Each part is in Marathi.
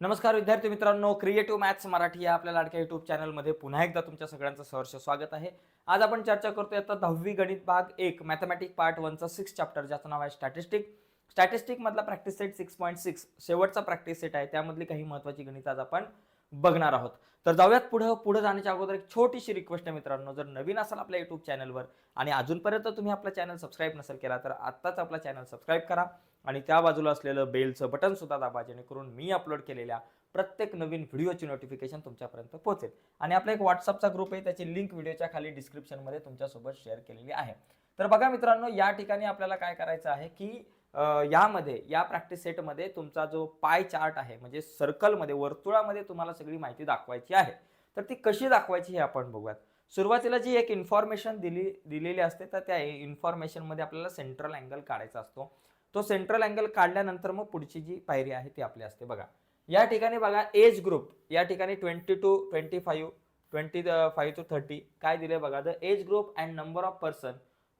नमस्कार विद्यार्थी मित्रांनो क्रिएटिव्ह मॅथ्स मराठी या आपल्या लाडक्या युट्यूब चॅनलमध्ये पुन्हा एकदा तुमच्या सगळ्यांचं सहर्ष स्वागत आहे. आज आपण चर्चा करतोय आता दहावी गणित भाग एक मॅथमॅटिक पार्ट वनचा सिक्स चॅप्टर ज्याचं नाव आहे स्टॅटिस्टिक स्टॅटिस्टिक मधला practice set six point six शेवटचा प्रॅक्टिस सेट आहे. त्यामधली काही महत्वाची गणित आज आपण बघणार आहोत. तर जाऊयात पुढं पुढे जाण्याच्या अगोदर एक छोटीशी रिक्वेस्ट आहे मित्रांनो. जर नवीन असाल आपल्या युट्यूब चॅनलवर आणि अजूनपर्यंत तुम्ही आपला चॅनल सबस्क्राईब नसेल केला तर आत्ताच आपला चॅनल सबस्क्राईब करा आणि त्या बाजूला असलेलं बेलचं बटन सुद्धा दाबा जेणेकरून मी अपलोड केलेल्या प्रत्येक नवीन व्हिडिओची नोटिफिकेशन तुमच्यापर्यंत पोहोचेल. आणि आपला एक व्हॉट्सअपचा ग्रुप आहे त्याची लिंक व्हिडिओच्या खाली डिस्क्रिप्शनमध्ये तुमच्यासोबत शेअर केलेली आहे. तर बघा मित्रांनो या ठिकाणी आपल्याला काय करायचं आहे की यामध्ये या प्रॅक्टिस सेटमध्ये तुमचा जो पाय चार्ट आहे म्हणजे सर्कलमध्ये वर्तुळामध्ये तुम्हाला सगळी माहिती दाखवायची आहे. तर ती कशी दाखवायची हे आपण बघूयात. सुरुवातीला जी एक इन्फॉर्मेशन दिली दिलेली असते तर त्या इन्फॉर्मेशनमध्ये आपल्याला सेंट्रल अँगल काढायचा असतो. तो सेंट्रल अँगल काढल्यानंतर मग पुढची जी पायरी आहे ती आपली असते बघा. या ठिकाणी बघा एज ग्रुप या ठिकाणी twenty to twenty five twenty five to thirty काय दिले बघा the age group and number of person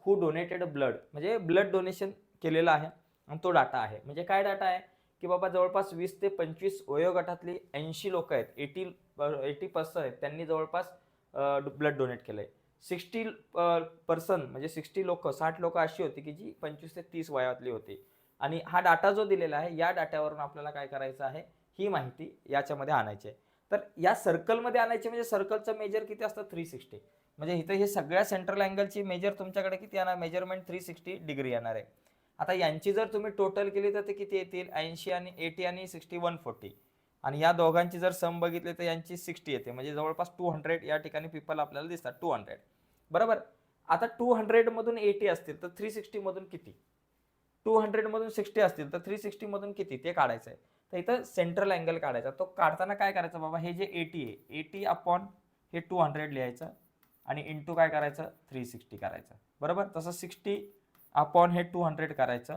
who donated blood म्हणजे ब्लड डोनेशन केलेला आहे आणि तो डाटा आहे. म्हणजे काय डाटा आहे? की बाबा जवळपास वीस ते पंचवीस वयोगटातली ऐंशी लोक आहेत. एटी एटी पर्सन आहेत. त्यांनी जवळपास ब्लड डोनेट केलं आहे सिक्स्टी पर्सन म्हणजे सिक्स्टी लोक साठ लोक अशी होती की जी पंचवीस ते तीस वयातली होती. आणि हा डाटा जो दिलेला आहे या डाट्यावरून आपल्याला काय करायचं आहे? ही माहिती याच्यामध्ये आणायची आहे. तर या सर्कलमध्ये आणायची म्हणजे सर्कलचं मेजर किती असतं? थ्री सिक्स्टी म्हणजे इथं हे सगळ्या सेंट्रल अँगलची मेजर तुमच्याकडे किती येणार? मेजरमेंट थ्री सिक्स्टी डिग्री येणार आहे. आता यांची जर तुम्ही टोटल केली तर ते किती येतील? ऐंशी आणि एटी आणि सिक्स्टी वन फोर्टी आणि या दोघांची जर सम बघितली तर यांची सिक्स्टी येते. म्हणजे जवळपास टू हंड्रेड या ठिकाणी पीपल आपल्याला दिसतात. टू हंड्रेड बरोबर? आता टू हंड्रेडमधून एटी असतील तर थ्री सिक्स्टीमधून किती? टू हंड्रेडमधून सिक्स्टी असतील तर थ्री सिक्स्टीमधून किती? ते काढायचं आहे तर इथं सेंट्रल अँगल काढायचा. तो काढताना काय करायचं बाबा? हे जे एटी आहे एटी अपॉन हे टू हंड्रेड लिहायचं. आणि इंटू काय करायचं? थ्री सिक्स्टी करायचं. बरोबर? तसं सिक्स्टी अपॉन हे टू हंड्रेड करायचं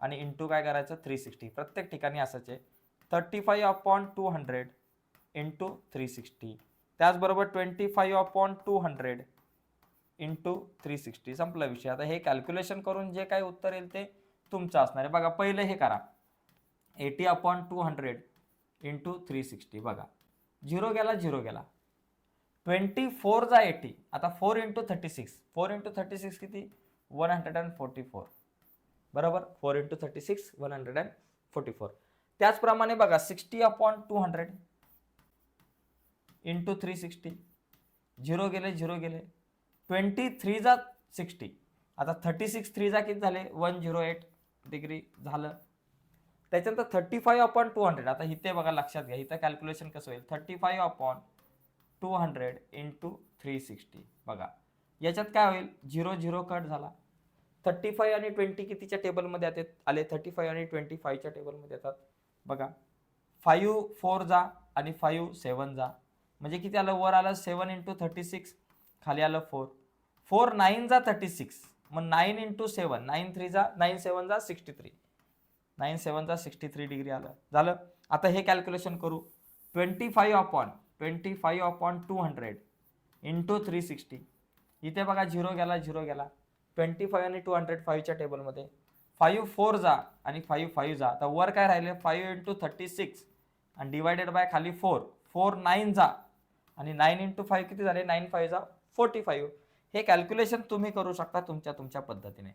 आणि इंटू काय करायचं? थ्री सिक्स्टी प्रत्येक ठिकाणी असंच आहे thirty five upon two hundred into three sixty त्याचबरोबर twenty five upon two hundred into three sixty संपला विषय. आता हे कॅल्क्युलेशन करून जे काही उत्तर येईल ते तुमचं असणार आहे. बघा पहिलं हे करा. Eighty upon two hundred into three sixty बघा. झिरो गेला झिरो गेला. ट्वेंटी फोर जा एटी आता four into thirty six four into thirty six किती? One hundred and forty four बरोबर four into thirty six one hundred and forty four त्याचप्रमाणे बघा sixty upon two hundred into three sixty zero गेले झिरो गेले ट्वेंटी थ्री जा सिक्स्टी आता थर्टी सिक्स थ्री जा किती झाले वन झिरो एट डिग्री झालं त्याच्यानंतर thirty five upon two hundred आता इथे बघा लक्षात घ्या इथं कॅल्क्युलेशन कसं होईल thirty five upon two hundred into three sixty बघा याच्यात काय होईल? झिरो झिरो कट झाला. थर्टी फाईव्ह आणि ट्वेंटी कितीच्या टेबलमध्ये येतात आले? थर्टी फाईव्ह आणि ट्वेंटी फाईव्हच्या टेबलमध्ये येतात. बघा. फाईव्ह फोर जा आणि फाईव्ह सेवन जा. म्हणजे किती आलं? वर आलं सेवन इंटू थर्टी सिक्स खाली आलं फोर फोर नाईन जा थर्टी सिक्स मग nine into seven nine three जा नाईन सेवन जा सिक्स्टी थ्री नाईन सेवन जा सिक्स्टी थ्री डिग्री आलं. झालं? आता हे कॅल्क्युलेशन करू. Twenty five upon twenty five upon two hundred into three sixty इथे बघा झिरो गेला झिरो गेला. ट्वेंटी फाईव्ह आणि टू हंड्रेड फाईव्हच्या टेबलमध्ये फाईव्ह फोर जा आणि फाईव्ह फाईव्ह जा. तर वर काय राहिले? फाईव्ह इंटू थर्टी सिक्स आणि डिवायडेड बाय खाली फोर. फोर नाईन जा आणि नाईन इंटू फाईव्ह किती झाले? नाईन फाईव्ह जा फोर्टी फाईव्ह. हे कॅल्क्युलेशन तुम्ही करू शकता तुमच्या तुमच्या पद्धतीने.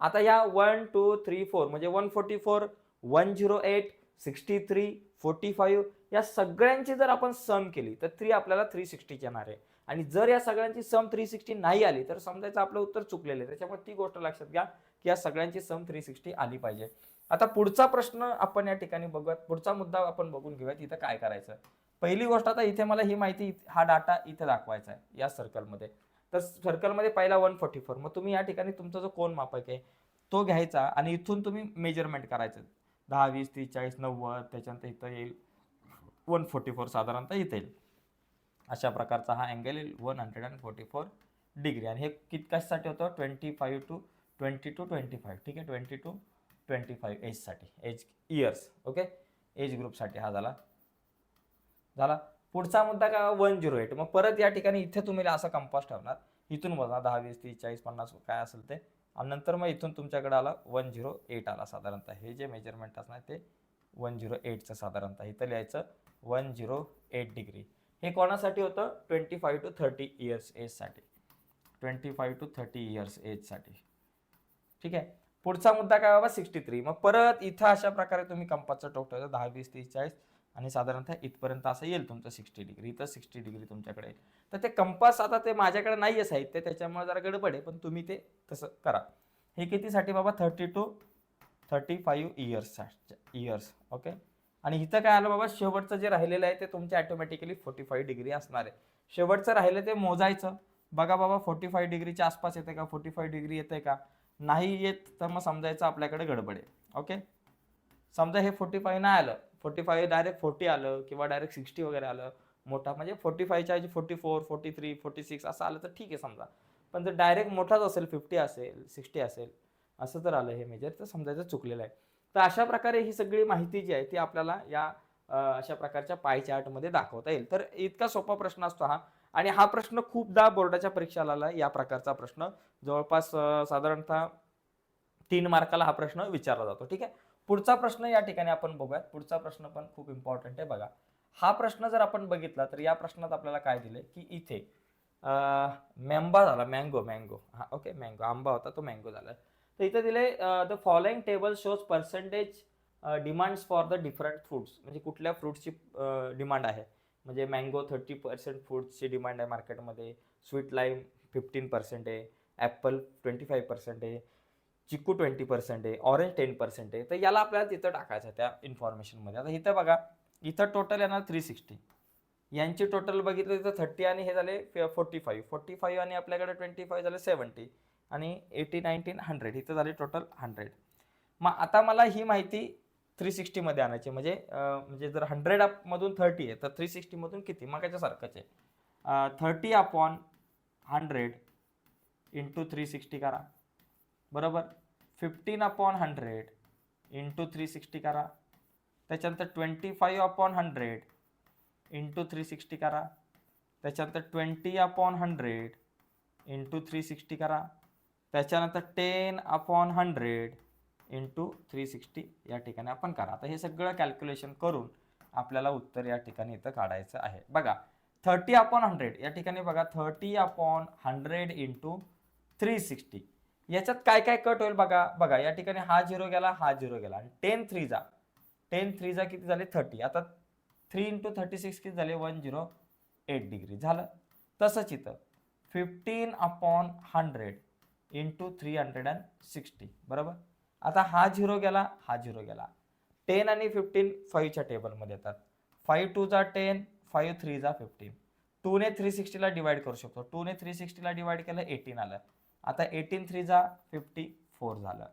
आता या वन टू थ्री फोर म्हणजे one forty four one zero eight sixty three forty five या सगळ्यांची जर आपण सम केली तर थ्री आपल्याला थ्री सिक्स्टीची येणार आहे. आणि जर या सगळ्यांची सम थ्री सिक्स्टी नाही आली तर समजायचं आपलं उत्तर चुकलेलं आहे. त्याच्यामुळे ती गोष्ट लक्षात घ्या की या सगळ्यांची सम थ्री सिक्स्टी आली पाहिजे. आता पुढचा प्रश्न आपण या ठिकाणी बघूयात पुढचा मुद्दा आपण बघून घेऊयात इथं काय करायचं? पहिली गोष्ट आता इथे मला ही माहिती हा डाटा इथे दाखवायचा आहे या सर्कलमध्ये तर सर्कलमध्ये पहिला वन फोर्टी फोर मग तुम्ही या ठिकाणी तुमचा जो कोण मापक आहे तो घ्यायचा आणि इथून तुम्ही मेजरमेंट करायचं. दहा वीस तीस चाळीस नव्वद त्याच्यानंतर इथं येईल वन फोर्टी फोर साधारणतः इथे येईल. अशा प्रकारचा हा अँगल येईल. One hundred and forty four degree आणि हे कितकासाठी होतं? Twenty five to twenty to twenty five ठीक आहे? ट्वेंटी टू ट्वेंटी फाईव्ह एजसाठी एज इयर्स ओके एज ग्रुपसाठी हा झाला. झाला. पुढचा मुद्दा का वन झिरो एट मग परत या ठिकाणी इथे तुम्ही असा कंपास ठेवणार. इथून बघा दहा वीस तीस चाळीस पन्नास काय असेल ते. आणि नंतर मग इथून तुमच्याकडे आला वन झिरो एट आला साधारणतः. हे जे मेजरमेंट असणार ते वन झिरो एटचं साधारणतः. इथं लिहायचं वन झिरो एट डिग्री हे कोणासाठी होतं? Twenty five to thirty years एजसाठी twenty five to thirty years एजसाठी ठीक आहे? पुढचा मुद्दा काय बाबा? सिक्स्टी थ्री मग परत इथं अशा प्रकारे तुम्ही कंपासचं टोक ठेवता. दहा वीस तीस चाळीस आणि साधारणतः इथपर्यंत असं येईल तुमचं सिक्स्टी डिग्री इथं सिक्स्टी डिग्री तुमच्याकडे येईल. तर ते कंपास आता ते माझ्याकडे नाही आहे साहित्य त्याच्यामुळे जरा गडबड आहे पण तुम्ही ते तसं करा. हे कितीसाठी बाबा? Thirty to thirty five years years okay आणि इथं काय आलं बाबा शेवटचं जे राहिलेलं आहे ते तुमचे ऑटोमॅटिकली फोर्टी फाईव्ह डिग्री असणार आहे. शेवटचं राहिलं ते मोजायचं. बघा बाबा फोर्टी फाईव्ह डिग्रीच्या आसपास येते का? फोर्टी फाईव्ह डिग्री येते का? नाही येत तर मग समजायचं आपल्याकडे गडबड आहे. ओके समजा हे फोर्टी फाईव्ह नाही आलं. फोर्टी फाईव्ह डायरेक्ट फोर्टी आलं किंवा डायरेक्ट सिक्स्टी वगैरे आलं. मोठा म्हणजे फोर्टी फाईव्हच्या ऐवजी forty four forty three forty six असं आलं तर ठीक आहे समजा. पण जर डायरेक्ट मोठाच असेल फिफ्टी असेल सिक्स्टी असेल असं जर आलं हे मेजर तर समजायचं चुकलेलं आहे. तर अशा प्रकारे ही सगळी माहिती जी आहे ती आपल्याला या अशा प्रकारच्या पाय चार्टमध्ये दाखवता येईल. तर इतका सोपा प्रश्न असतो हा. आणि हा प्रश्न खूपदा बोर्डाच्या परीक्षाला आला या प्रकारचा प्रश्न. जवळपास साधारणतः तीन मार्काला हा प्रश्न विचारला जातो. ठीक आहे? पुढचा प्रश्न या ठिकाणी आपण बघूयात. पुढचा प्रश्न पण खूप इम्पॉर्टंट आहे बघा. हा प्रश्न जर आपण बघितला तर या प्रश्नात आपल्याला काय दिले? की इथे मेंबा झाला. Mango mango. हा ओके मँगो. आंबा होता तो मँगो झाला. तर इथे दिले the following table shows percentage demands for the different fruits म्हणजे कुठल्या फ्रुट्सची डिमांड आहे? म्हणजे मँगो थर्टी पर्सेंट फ्रुट्सची डिमांड आहे मार्केटमध्ये स्वीट लाईम फिफ्टीन पर्सेंट आहे. ॲपल ट्वेंटी फाईव्ह पर्सेंट आहे. चिकू ट्वेंटी पर्सेंट आहे. ऑरेंज टेन पर्सेंट आहे. तर याला आपल्याला तिथं टाकायचं आहे त्या इन्फॉर्मेशनमध्ये आता इथं बघा इथं टोटल येणार थ्री सिक्स्टी यांची टोटल बघितलं तर थर्टी आणि हे झाले फोर्टी फाईव्ह फोर्टी फाईव्ह आणि आपल्याकडे ट्वेंटी फाईव्ह झाले सेवन्टी आणि एटी नाईन्टीन हंड्रेड इथं झाले टोटल हंड्रेड मग आता मला ही माहिती थ्री सिक्स्टीमध्ये आणायची म्हणजे म्हणजे जर हंड्रेड अपमधून थर्टी आहे तर थ्री सिक्स्टीमधून किती? मग याच्यासारखंच आहे. Thirty upon hundred into three sixty करा. बरोबर? Fifteen upon hundred into three sixty करा. त्याच्यानंतर twenty five upon hundred into three sixty करा. त्याच्यानंतर twenty upon hundred into three sixty करा. त्याच्यानंतर ten upon hundred into three sixty या ठिकाणी आपण करा. आता हे सगळं कॅल्क्युलेशन करून आपल्याला उत्तर या ठिकाणी इथं काढायचं आहे. बघा थर्टी अपॉन हंड्रेड या ठिकाणी बघा thirty upon hundred into three sixty याच्यात काय काय कट होईल बघा? बघा या ठिकाणी हा झिरो गेला हा झिरो गेला. आणि टेन थ्रीजा टेन थ्रीजा किती झाले? थर्टी आता थ्री इंटू थर्टी सिक्स किती झाले? वन झिरो एट डिग्री झालं. तसंच इथं fifteen upon hundred into three hundred and sixty बरोबर? आता हा झिरो गेला हा झिरो गेला. टेन आणि फिफ्टीन फाईव्हच्या टेबलमध्ये येतात. फाईव्ह टूचा टेन फाईव्ह थ्रीचा फिफ्टीन टूने थ्री सिक्स्टीला डिवाईड करू शकतो. टूने थ्री सिक्स्टीला डिवाईड केलं एटीन आलं. आता एटीन थ्रीचा फिफ्टी फोर झालं.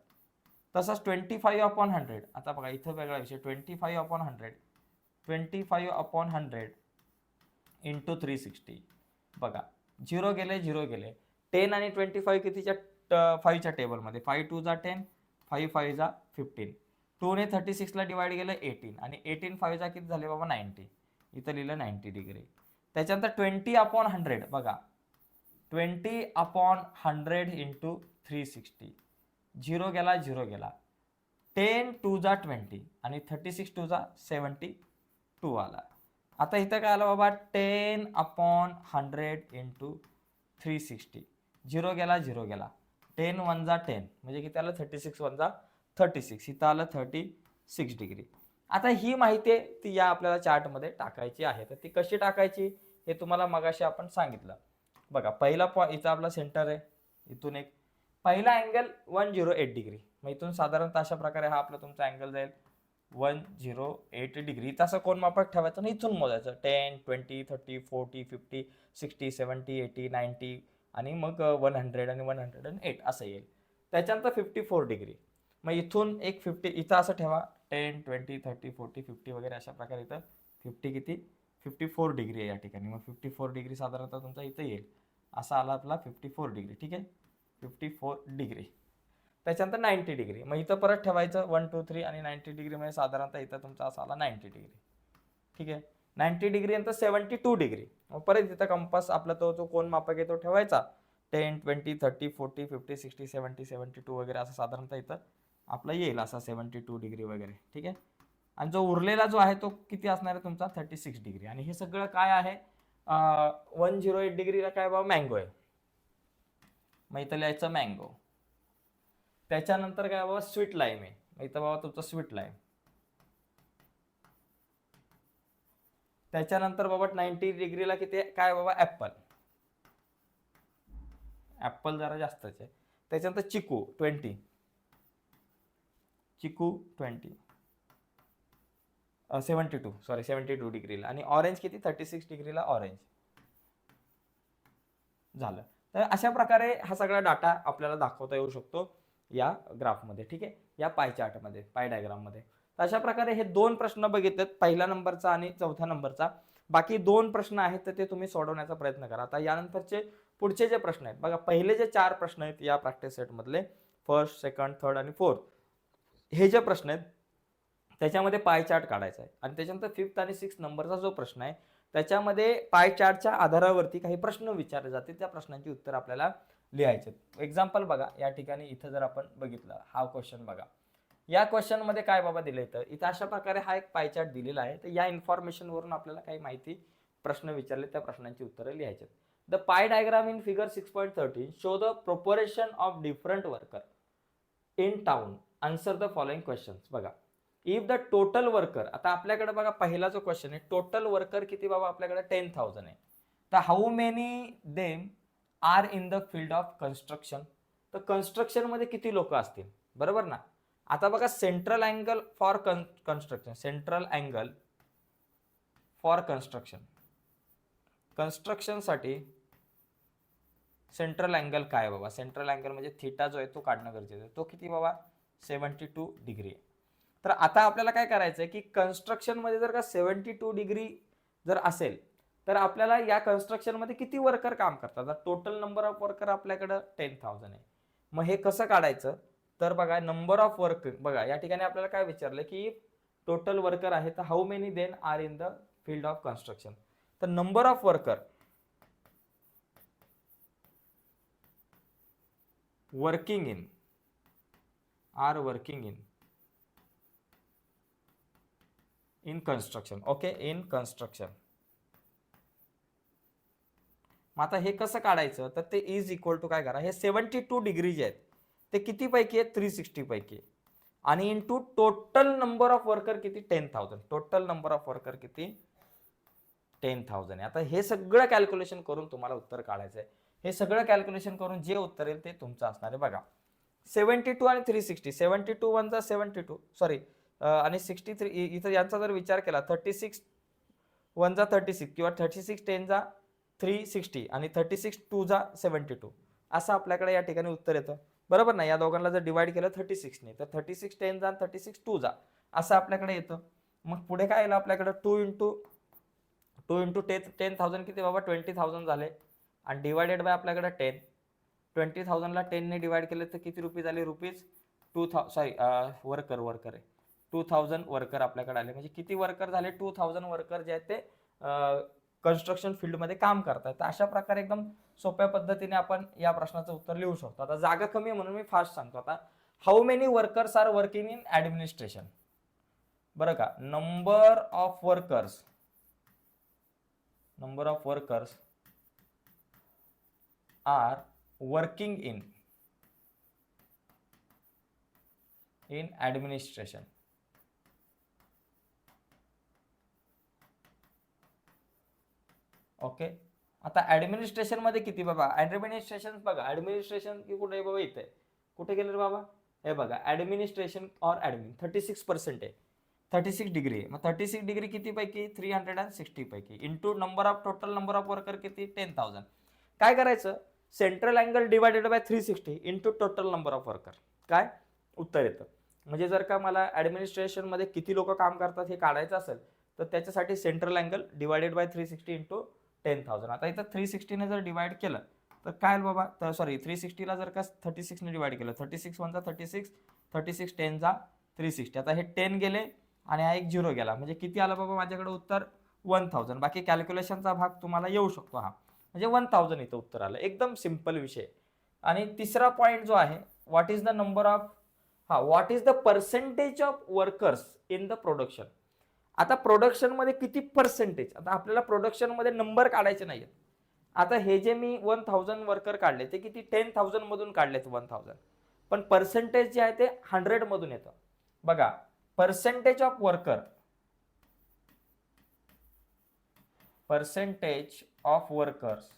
तसंच ट्वेंटी फाईव्ह अपॉन हंड्रेड आता बघा इथं वेगळा विषय. Twenty five upon hundred twenty five upon hundred into three sixty बघा झिरो गेले झिरो गेले. टेन आणि ट्वेंटी फाईव्ह कितीच्या फाईव्हच्या टेबलमध्ये? फाईव्ह टू जा टेन फाईव्ह फाईव्ह जा फिफ्टीन टूने थर्टी सिक्सला डिवाइड केलं एटीन. आणि एटीन फाईव्ह जा किती झाले बाबा? नाईन्टी इथं लिहिलं नाईन्टी डिग्री. त्याच्यानंतर ट्वेंटी अपॉन हंड्रेड. बघा. Twenty upon hundred into three sixty. Zero गेला झिरो गेला. टेन टू जा ट्वेंटी. आणि थर्टी सिक्स टू जा सेवन्टी टू आला. आता इथं काय आलं बाबा? Ten upon hundred into three sixty. Zero गेला झिरो गेला. टेन वन जा टेन म्हणजे किती आलं? थर्टी सिक्स वन जा थर्टी सिक्स इथं आलं थर्टी सिक्स डिग्री. आता ही माहिती आहे ती या आपल्याला चार्टमध्ये टाकायची आहे. तर ती कशी टाकायची? हे तुम्हाला मगाशी आपण सांगितलं. बघा पहिला पॉ इथं आपला सेंटर आहे. इथून एक. पहिला angle one zero eight degree. मग इथून साधारणतः अशा प्रकारे हा आपला तुमचा अँगल जाईल. One zero eight degree. तसं कोण मापक ठेवायचं? आणि इथून मोजायचं. Ten twenty thirty forty fifty sixty seventy eighty ninety आणि मग वन हंड्रेड आणि वन हंड्रेड अँड एट असं येईल. त्याच्यानंतर फिफ्टी फोर डिग्री मग इथून एक फिफ्टी इथं असं ठेवा. Ten twenty thirty forty fifty वगैरे अशा प्रकारे इथं फिफ्टी किती? फिफ्टी फोर डिग्री आहे या ठिकाणी. मग फिफ्टी फोर डिग्री साधारणतः तुमचा इथं येईल. असा आला आपला फिफ्टी फोर डिग्री ठीक आहे? फिफ्टी फोर डिग्री त्याच्यानंतर नाईन्टी डिग्री मग इथं परत ठेवायचं वन टू थ्री आणि नाईन्टी डिग्रीमध्ये साधारणतः इथं तुमचा असा आला नाईन्टी डिग्री ठीक आहे? नाईन्टी डिग्री नंतर सेवन्टी टू डिग्री. मग परत तिथं कंपास आपला तो जो कोण मापक आहे तो ठेवायचा. Ten twenty thirty forty fifty sixty seventy seventy two वगैरे असं साधारणतः इथं आपलं येईल असा सेवन्टी टू डिग्री वगैरे. ठीक आहे? आणि जो उरलेला जो आहे तो किती असणार आहे तुमचा? Thirty six degree. आणि हे सगळं काय आहे? वन झिरो एट डिग्रीला काय बाबा? मँगो आहे. मग इथं लिहायचं मँगो. त्याच्यानंतर काय बाबा? स्वीट लाईम आहे. मग इथं बाबा तुमचं स्वीट लाईम. त्याच्यानंतर बाबा नाईन्टी डिग्रीला किती काय बाबा? ॲप्पल ॲप्पल जरा जास्तच आहे. त्याच्यानंतर चिकू ट्वेंटी चिकू twenty seventy two sorry seventy two डिग्रीला. आणि ऑरेंज किती? थर्टी सिक्स डिग्रीला ऑरेंज झालं. तर अशा प्रकारे हा सगळा डाटा आपल्याला दाखवता येऊ शकतो या ग्राफमध्ये ठीक आहे? या पाय चार्टमध्ये पाय डायग्राममध्ये अशा प्रकारे हे दोन प्रश्न बघितलेत पहिल्या नंबरचा आणि चौथ्या नंबरचा. बाकी दोन प्रश्न आहेत तर ते तुम्ही सोडवण्याचा प्रयत्न करा. आता यानंतरचे पुढचे जे प्रश्न आहेत बघा पहिले जे चार प्रश्न आहेत या प्रॅक्टिस सेटमधले फर्स्ट सेकंड थर्ड आणि फोर्थ हे जे प्रश्न आहेत त्याच्यामध्ये पाय चार्ट काढायचा आहे. आणि त्याच्यानंतर फिफ्थ आणि सिक्स नंबरचा जो प्रश्न आहे त्याच्यामध्ये पाय चार्टच्या आधारावरती काही प्रश्न विचारले जाते त्या प्रश्नांची उत्तर आपल्याला लिहायचे एक्झाम्पल बघा या ठिकाणी इथं जर आपण बघितलं हा क्वेश्चन बघा. या क्वेश्चनमध्ये काय बाबा दिलं इथं इथं अशा प्रकारे हा एक पायचार्ट दिलेला आहे. तर या इन्फॉर्मेशन वरून आपल्याला काही माहिती प्रश्न विचारले त्या प्रश्नांची उत्तरं लिहायचे the pie diagram in figure six point thirteen show the proportion of different worker in town answer the following questions बघा. इफ द टोटल वर्कर आता आपल्याकडे बघा पहिला जो क्वेश्चन आहे टोटल वर्कर किती बाबा आपल्याकडे? टेन थाउजंड आहे. तर how many them are in the field of construction तर कन्स्ट्रक्शनमध्ये किती लोक असतील? बरोबर ना? आता बघा central angle for con construction central angle for construction कन्स्ट्रक्शनसाठी central angle काय बाबा? सेंट्रल अँगल म्हणजे थिटा जो आहे तो काढणं गरजेचं आहे. तो किती बाबा? सेवन्टी टू डिग्री आहे. तर आता आपल्याला काय करायचं आहे की कन्स्ट्रक्शनमध्ये जर का सेवन्टी टू डिग्री जर असेल तर आपल्याला या कन्स्ट्रक्शनमध्ये किती वर्कर काम करतात? टोटल नंबर ऑफ वर्कर आपल्याकडं टेन थाउजंड आहे. मग हे कसं काढायचं? तर बघा नंबर ऑफ वर्क बघा या ठिकाणी आपल्याला काय विचारलं की टोटल वर्कर आहे तर how many then are in the field of construction तर number of worker working in are working in in construction okay in construction मग आता हे कसं काढायचं? तर ते इज इक्वल टू काय करा? हे सेवन्टी टू डिग्री जे आहेत ते किती पैकी थ्री सिक्स्टी पैकी. आणि into total number of worker किती? Ten thousand total number of worker किती? टेन थाउजंड आहे आता हे सगळं कॅल्क्युलेशन करून तुम्हाला उत्तर काढायचं आहे. हे सगळं कॅल्क्युलेशन करून जे उत्तर येईल ते तुमचं असणार आहे. बघा. सेवन्टी टू आणि थ्री सिक्स्टी सेवन्टी टू वनचा सेवन्टी टू सॉरी आणि सिक्स्टी थ्री इथं यांचा जर विचार केला थर्टी सिक्स वनचा थर्टी सिक्स किंवा थर्टी सिक्स टेनचा थ्री सिक्स्टी आणि थर्टी सिक्स टूचा सेवन्टी टू असं आपल्याकडे या ठिकाणी उत्तर येतं. बरोबर ना? या दोघांना जर डिवाइड केलं थर्टी सिक्सने तर थर्टी सिक्स टेन जा थर्टी सिक्स टू जा. असं आपल्याकडे येतं. मग पुढे काय येईल आपल्याकडे? Two into two into ten ten thousand किती? बाबा ट्वेंटी थाउजंड झाले. आणि डिवायडेड बाय आपल्याकडे टेन ट्वेंटी थाउजंडला टेनने डिवाइड केले तर किती रुपीज आले rupees two thou sorry worker worker आहे. टू थाउजंड वर्कर आपल्याकडे आले. म्हणजे किती वर्कर झाले? टू थाउजंड वर्कर जे आहेत ते कन्स्ट्रक्शन फील्डमध्ये काम करतात तर अशा प्रकारे एकदम सोप्या पद्धतीने आपण या प्रश्नाचं उत्तर लिहू शकतो. आता जागा कमी आहे म्हणून मी फास्ट सांगतो. आता how many workers are working in administration बरं का? Number of workers number of workers are working in in administration okay. आता ऍडमिनिस्ट्रेशनमध्ये किती बाबा? ऍडमिनिस्ट्रेशन बघा ऍडमिनिस्ट्रेशन की कुठे आहे बाबा इथे? कुठे गेले बाबा? हे बघा administration or admin thirty six percent आहे. थर्टी सिक्स डिग्री आहे मग थर्टी सिक्स डिग्री किती पैकी थ्री हंड्रेड अँड सिक्स्टी पैकी. Into number of total number of worker किती? टेन थाउजंड काय करायचं? Central angle divided by three sixty into total number of worker काय? उत्तर येतं. म्हणजे जर का मला ॲडमिनिस्ट्रेशनमध्ये किती लोक काम करतात हे काढायचं असेल तर त्याच्यासाठी central angle divided by three sixty into ten thousand आता इथं थ्री सिक्स्टीने जर डिवाइड केलं तर काय बाबा? तर सॉरी थ्री सिक्स्टीला जर का थर्टी सिक्सने डिवाइड केलं थर्टी सिक्स वनचा थर्टी सिक्स थर्टी सिक्स टेनचा थ्री सिक्स्टी आता हे टेन गेले आणि हा एक झिरो गेला. म्हणजे किती आलं बाबा माझ्याकडे उत्तर? वन थाउजंड बाकी कॅल्क्युलेशनचा भाग तुम्हाला येऊ शकतो हा. म्हणजे वन थाउजंड इथं उत्तर आलं. एकदम सिंपल विषय. आणि तिसरा पॉईंट जो आहे what is the number of हा what is the percentage of workers in the production आता प्रोडक्शनमध्ये किती पर्सेंटेज आता आपल्याला प्रोडक्शनमध्ये नंबर काढायचे नाहीत आता हे जे मी वन थाउजंड वर्कर काढले ते किती? टेन थाउजंड मधून काढलेत वन थाउजंड पण पर्सेंटेज जे आहे ते हंड्रेड मधून येतं. बघा percentage of worker percentage of workers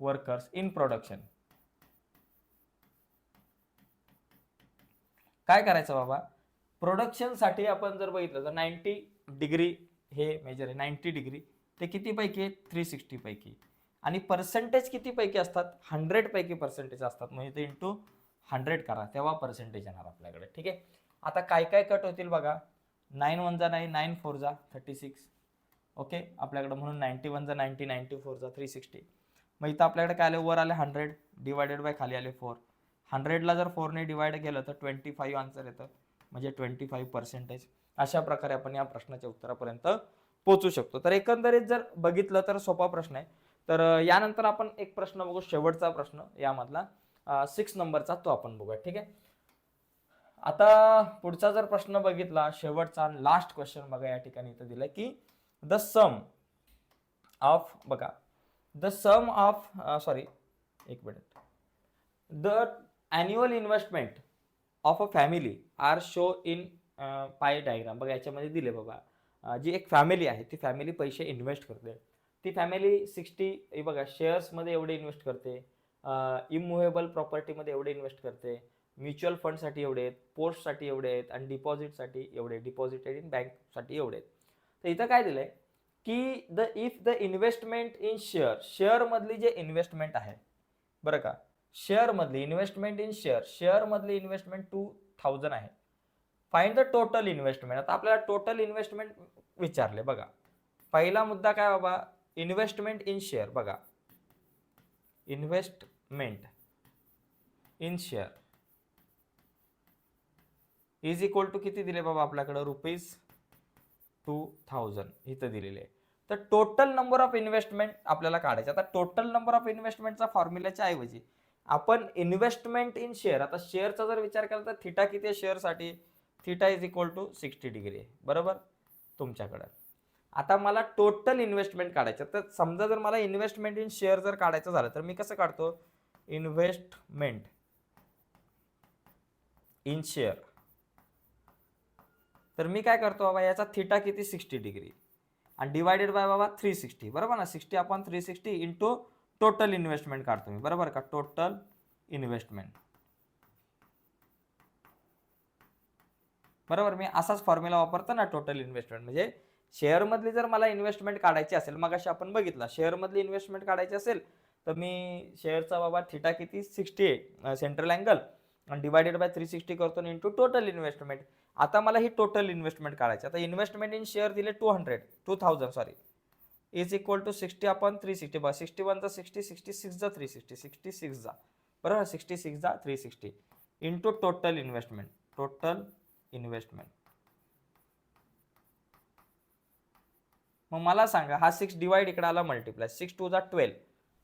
workers in production काय करायचं बाबा? प्रोडक्शनसाठी आपण जर बघितलं तर नाईन्टी डिग्री हे मेजर आहे. Ninety degree. ते किती पैकी आहे थ्री सिक्स्टी पैकी. आणि पर्सेंटेज किती पैकी असतात? हंड्रेड पैकी पर्सेंटेज असतात. म्हणजे ते इंटू हंड्रेड करा. तेव्हा पर्सेंटेज येणार आपल्याकडे. ठीक आहे? आता काय काय कट होतील बघा. नाईन वन जा नाईन नाईन फोर जा थर्टी सिक्स ओके आपल्याकडे म्हणून नाईन्टी वन जा नाईन्टी नाईन्टी फोर जा थ्री सिक्स्टी मग इथं आपल्याकडे काय आले? वर आले हंड्रेड डिवायडेड बाय खाली आले फोर हंड्रेडला जर फोरने डिवाइड केलं तर ट्वेंटी फाईव्ह आन्सर येतं. म्हणजे ट्वेंटी फाईव्ह पर्सेंटेज अशा प्रकारे आपण या प्रश्नाच्या उत्तरापर्यंत पोहोचू शकतो. तर एकंदरीत जर बघितलं तर सोपा प्रश्न आहे. तर यानंतर आपण एक प्रश्न बघू शेवटचा प्रश्न यामधला. सिक्स नंबरचा तो आपण बघूया ठीक आहे? आता पुढचा जर प्रश्न बघितला शेवटचा लास्ट क्वेश्चन बघा या ठिकाणी इथं दिलाय की द सम ऑफ बघा. द सम ऑफ सॉरी एक minute the annual investment of a family are show in pie diagram. बघा याच्यामध्ये दिले बाबा. जी एक फॅमिली आहे ती फॅमिली पैसे इन्व्हेस्ट करते. ती फॅमिली सिक्स्टी हे बघा शेअर्समध्ये एवढे इन्व्हेस्ट करते. इमुव्हेबल प्रॉपर्टीमध्ये एवढे इन्व्हेस्ट करते. म्युच्युअल फंडसाठी एवढे आहेत पोस्टसाठी एवढे आहेत आणि डिपॉझिटसाठी एवढे डिपॉझिटेड इन बँकसाठी एवढे आहेत. तर इथं काय दिलंय? की the if the investment in share शेअरमधली जे इन्व्हेस्टमेंट आहे बरं का शेअरमधली इन्व्हेस्टमेंट इन शेअर शेअरमधली इन्व्हेस्टमेंट टू थाउजंड आहे. फाईन द टोटल इन्व्हेस्टमेंट आता आपल्याला टोटल इन्व्हेस्टमेंट विचारले बघा. पहिला मुद्दा काय बाबा? इन्व्हेस्टमेंट इन शेअर बघा. Investment in share is equal to किती दिले बाबा आपल्याकडं? रुपीज टू थाउजंड इथं दिलेले आहे. तर टोटल नंबर ऑफ इन्व्हेस्टमेंट आपल्याला काढायचे. आता टोटल नंबर ऑफ इन्व्हेस्टमेंटचा फॉर्म्युल्याच्या ऐवजी आपण इन्व्हेस्टमेंट इन शेअर आता शेअरचा जर विचार केला तर थिटा किती आहे शेअरसाठी theta is equal to sixty degree आहे. बरोबर? तुमच्याकडं. आता मला टोटल इन्व्हेस्टमेंट काढायचं तर समजा जर मला इन्व्हेस्टमेंट इन शेअर जर काढायचं झालं तर मी कसं काढतो? इन्व्हेस्टमेंट इन शेअर तर मी काय करतो बाबा? याचा थिटा किती? सिक्स्टी डिग्री आणि डिवायडेड बाय बाबा थ्री सिक्स्टी बरोबर ना? सिक्स्टी आपण three sixty into total investment काढतो मी. बरोबर का? टोटल इन्व्हेस्टमेंट बरोबर? मी असाच फॉर्म्युला वापरतो ना टोटल इन्व्हेस्टमेंट म्हणजे शेअरमधली जर मला इन्व्हेस्टमेंट काढायची असेल मग अशी आपण बघितला शेअरमधली इन्व्हेस्टमेंट काढायची असेल तर मी शेअरचा बाबा थिटा किती? सिक्स्टी आहे सेंट्रल अँगल आणि डिवायडेड बाय थ्री सिक्स्टी करतो इंटू टोटल इन्व्हेस्टमेंट आता मला ही टोटल इन्व्हेस्टमेंट काढायची आता इन्व्हेस्टमेंट इन शेअर दिले two hundred two thousand sorry is equal to sixty upon three sixty बा सिक्स्टी वनचा सिक्स्टी सिक्स्टी सिक्स जा थ्री सिक्स्टी सिक्स्टी सिक्स जा बरोबर? सिक्स्टी सिक्स जा three sixty into total investment total investment मग मला सांगा हा सिक्स डिवाइड इकडे आला मल्टिप्लाय सिक्स टू जा ट्वेल्व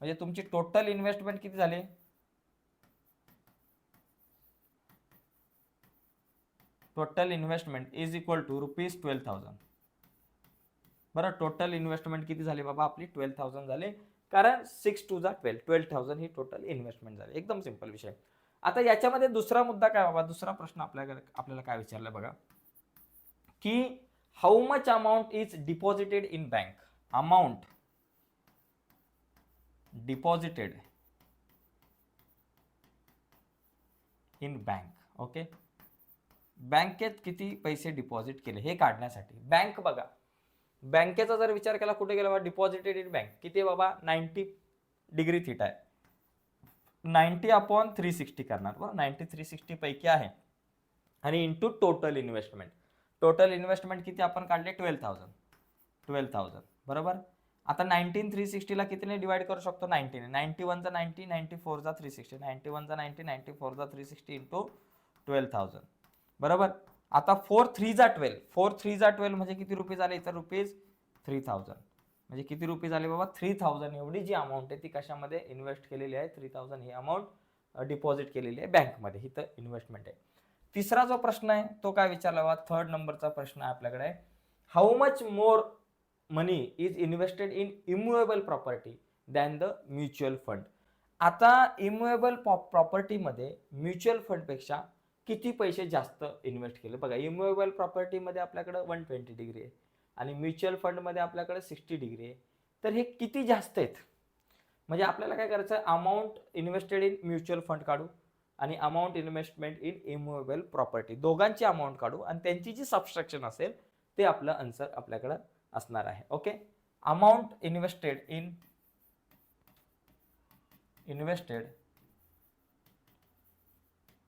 म्हणजे तुमची टोटल इन्व्हेस्टमेंट किती झाली? Total investment is equal to rupees twelve thousand बरं टोटल इन्व्हेस्टमेंट किती झाली बाबा आपली? ट्वेल्व थाउजंड झाले. कारण सिक्स टू जा ट्वेल्व ट्वेल्व थाउजंड ही टोटल इन्व्हेस्टमेंट झाली. एकदम सिंपल विषय. आता याच्यामध्ये दुसरा मुद्दा काय बाबा? दुसरा प्रश्न आपल्याकडे आपल्याला काय विचारला बघा. की how much amount is deposited in bank amount deposited in bank okay बँकेत किती पैसे डिपॉझिट केले? हे काढण्यासाठी. बँक बघा. बँकेचा जर विचार केला कुठे गेला बाबा? डिपॉझिटेड इन बँक किती बाबा? नाईन्टी डिग्री थिटा आहे. नाईन्टी अपॉन थ्री सिक्स्टी करणार. बरं नाईन्टी थ्री सिक्स्टीपैकी आहे. आणि into total investment total investment किती आपण काढले? Twelve thousand. Twelve thousand. बरोबर? आता नाईन्टीन थ्री सिक्स्टीला कितीने डिवाइड करू शकतो? नाईन्टीने नाईन्टी वनचा नाईन्टी नाईन्टी फोरचा थ्री सिक्स्टी. नाईन्टी वनचा नाईन्टी नाईन्टी फोरचा three sixty into twelve thousand. बरोबर? आता फोर थ्री जा ट्वेल्व. फोर थ्री जा ट्वेल्व म्हणजे किती रुपीज झाले? इथं रुपीज थ्री थाउजंड म्हणजे किती रुपीज झाले बाबा? थ्री थाउजंड एवढी जी अमाऊंट आहे ती कशामध्ये इन्व्हेस्ट केलेली आहे? थ्री थाउजंड ही अमाऊंट डिपॉझिट केलेली आहे बँकमध्ये इथं इन्व्हेस्टमेंट आहे. तिसरा जो प्रश्न आहे तो काय विचारला बा थर्ड नंबरचा प्रश्न आहे आपल्याकडे. How much more money is invested in immovable property than the mutual fund आता इम्युएबल प्रॉपर्टीमध्ये म्युच्युअल फंडपेक्षा किती पैसे जास्त इन्व्हेस्ट केले? बघा इम्युएबल प्रॉपर्टीमध्ये आपल्याकडं वन ट्वेंटी डिग्री आहे आणि म्युच्युअल फंडमध्ये आपल्याकडे सिक्स्टी डिग्री आहे. तर हे किती जास्त आहेत? म्हणजे आपल्याला काय करायचं आहे? Amount invested in mutual fund काढू आणि amount investment in immovable property दोघांची अमाऊंट काढू आणि त्यांची जी सबस्ट्रक्शन असेल ते आपलं आन्सर आपल्याकडं असणार आहे. Okay amount invested in invested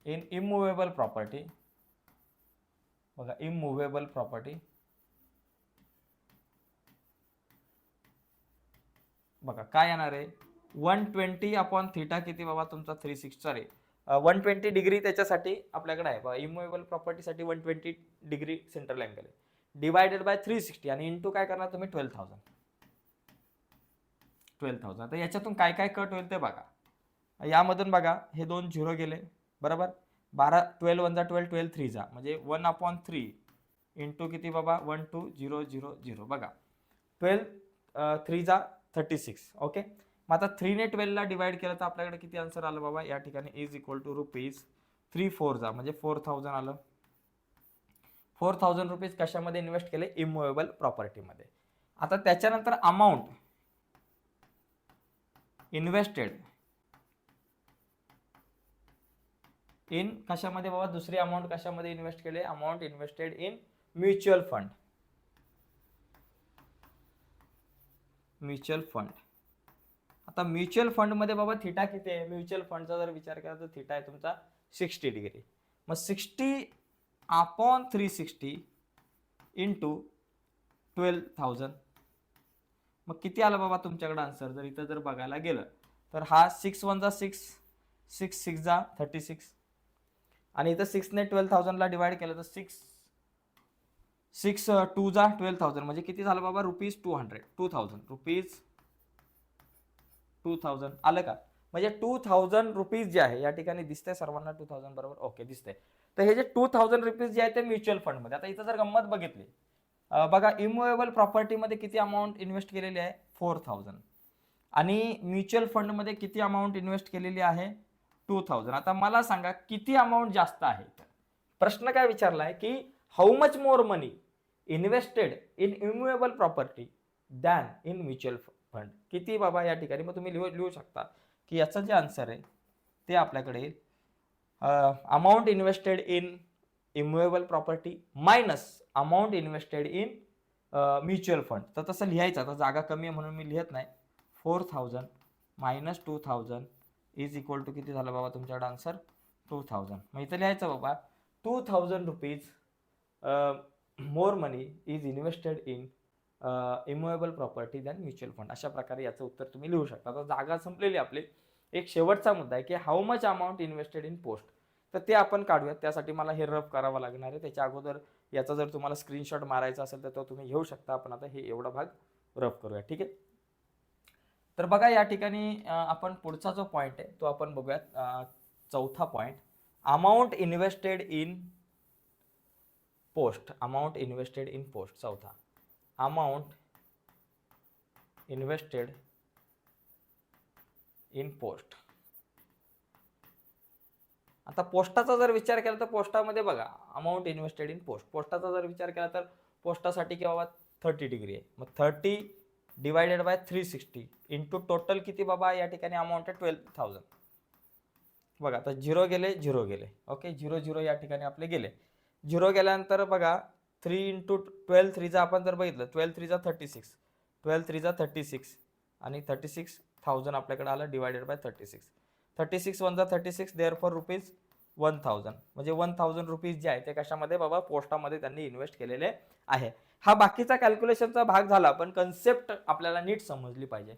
in immovable property बघा इममुवेबल प्रॉपर्टी बघा काय येणार आहे? वन ट्वेंटी अपॉन थिटा किती बाबा तुमचा? Three six sorry one twenty degree त्याच्यासाठी आपल्याकडे आहे. बघा immovable प्रॉपर्टीसाठी one twenty degree central angle आहे. डिवायडेड बाय थ्री सिक्स्टी आणि इंटू काय करणार तुम्ही? ट्वेल्व थाउजंड ट्वेल्व थाउजंड तर याच्यातून काय काय कट होईल ते बघा. यामधून बघा हे दोन झिरो गेले. बरोबर? बारा ट्वेल्व वन जा ट्वेल्व ट्वेल्व थ्री जा. म्हणजे वन अपॉन थ्री इंटू किती बाबा? One two zero zero zero बघा. ट्वेल्व थ्री जा थर्टी सिक्स ओके मग आता थ्रीने ट्वेल्वला डिवाइड केलं तर आपल्याकडे किती आन्सर आलं बाबा? या ठिकाणी is equal to rupees three four जा. म्हणजे फोर थाउजंड आलं. फोर थाउजंड रुपीज कशामध्ये इन्व्हेस्ट केले? इमोवेबल प्रॉपर्टीमध्ये आता त्याच्यानंतर अमाऊंट इन्व्हेस्टेड इन कशामध्ये बाबा? दुसरी अमाऊंट कशामध्ये इन्व्हेस्ट केले? Amount invested in mutual fund mutual fund आता म्युच्युअल फंडमध्ये बाबा थिटा किती आहे? म्युच्युअल फंडचा जर विचार केला तर थिटा आहे तुमचा सिक्स्टी डिग्री मग sixty upon three sixty into twelve thousand मग किती आलं बाबा तुमच्याकडे आन्सर जर इथं जर बघायला गेलं तर हा सिक्स वनचा सिक्स सिक्स सिक्स जा थर्टी सिक्स आणि इथं सिक्सने ट्वेल्व थाउजंडला डिवाइड केलं तर सिक्स सिक्स टू जा ट्वेल्व थाउजंड म्हणजे किती झालं बाबा? Rupees two hundred two thousand rupees two thousand आलं का? म्हणजे टू थाउजंड रुपीज जे आहे या ठिकाणी दिसतंय सर्वांना टू थाउजंड बरोबर? ओके दिसतंय. तर हे जे टू थाउजंड रुपीज जे आहे ते म्युच्युअल फंडमध्ये आता इथं जर गंमत बघितली बघा इमोवेबल प्रॉपर्टीमध्ये किती अमाऊंट इन्व्हेस्ट केलेली आहे? फोर थाउजंड आणि म्युच्युअल फंडमध्ये किती अमाऊंट इन्व्हेस्ट केलेली आहे? टू थाउजंड आता मला सांगा किती अमाऊंट जास्त आहे? प्रश्न काय विचारला आहे की how much more money invested in immovable property than in mutual fund किती बाबा या ठिकाणी? मग तुम्ही लिहू लिहू शकता की याचं जे आन्सर आहे ते आपल्याकडे येईल amount invested in immovable property minus amount invested in mutual fund तर तसं लिहायचं. आता जागा कमी आहे म्हणून मी लिहित नाही. Four thousand minus two thousand is equal to किती झालं बाबा तुमच्याकडे आन्सर टू थाउजंड मग इथं लिहायचं बाबा two thousand rupees more money is invested in immovable property than mutual fund अशा प्रकारे याचं उत्तर तुम्ही लिहू शकता. तर जागा संपलेली आपली. एक शेवटचा मुद्दा आहे की how much amount invested in post तर ते आपण काढूयात. त्यासाठी मला हे रफ करावं लागणार आहे. त्याच्या अगोदर याचा जर तुम्हाला स्क्रीनशॉट मारायचा असेल तर तो तुम्ही घेऊ शकता. आपण आता हे एवढा भाग रफ करूया ठीक आहे? तर बघा या ठिकाणी आपण पुढचा जो पॉईंट आहे तो आपण बघूयात. चौथा point amount invested in post amount invested in post चौथा. अमाऊंट इन्व्हेस्टेड इन पोस्ट आता पोस्टाचा जर विचार केला तर पोस्टामध्ये बघा अमाऊंट इन्व्हेस्टेड इन पोस्ट पोस्टाचा जर विचार केला तर पोस्टासाठी की बाबा थर्टी डिग्री आहे. मग thirty divided by three sixty into total किती बाबा? या ठिकाणी अमाऊंट आहे ट्वेल्व थाउजंड बघा आता झिरो गेले झिरो गेले. ओके झिरो झिरो या ठिकाणी आपले गेले. झिरो गेल्यानंतर बघा थ्री इंटू ट्वेल्व थ्रीचा आपण जर बघितलं ट्वेल्व थ्रीचा थर्टी सिक्स ट्वेल्व थ्रीचा थर्टी सिक्स आणि थर्टी सिक्स थाउजंड आपल्याकडे आलं divided by thirty six thirty six वनचा thirty six therefore rupees one thousand म्हणजे वन थाउजंड रुपीज जे आहे ते कशामध्ये बाबा? पोस्टामध्ये त्यांनी इन्व्हेस्ट केलेले आहे. हा बाकीचा कॅल्क्युलेशनचा भाग झाला पण कन्सेप्ट आपल्याला नीट समजली पाहिजे.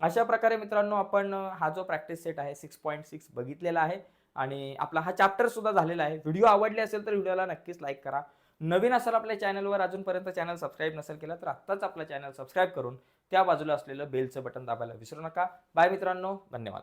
अशा प्रकारे मित्रांनो आपण हा जो प्रॅक्टिस सेट आहे सिक्स पॉईंट सिक्स बघितलेला आहे आणि आपला हा चॅप्टर सुद्धा झालेला आहे. व्हिडिओ आवडले असेल तर व्हिडिओला नक्कीच लाईक करा. नवीन असेल आपल्या चॅनलवर अजूनपर्यंत चॅनल सबस्क्राईब नसेल केला तर आत्ताच आपला चॅनल सबस्क्राईब करून त्या बाजूला असलेलं बेलचं बटन दाबायला विसरू नका. बाय मित्रांनो धन्यवाद.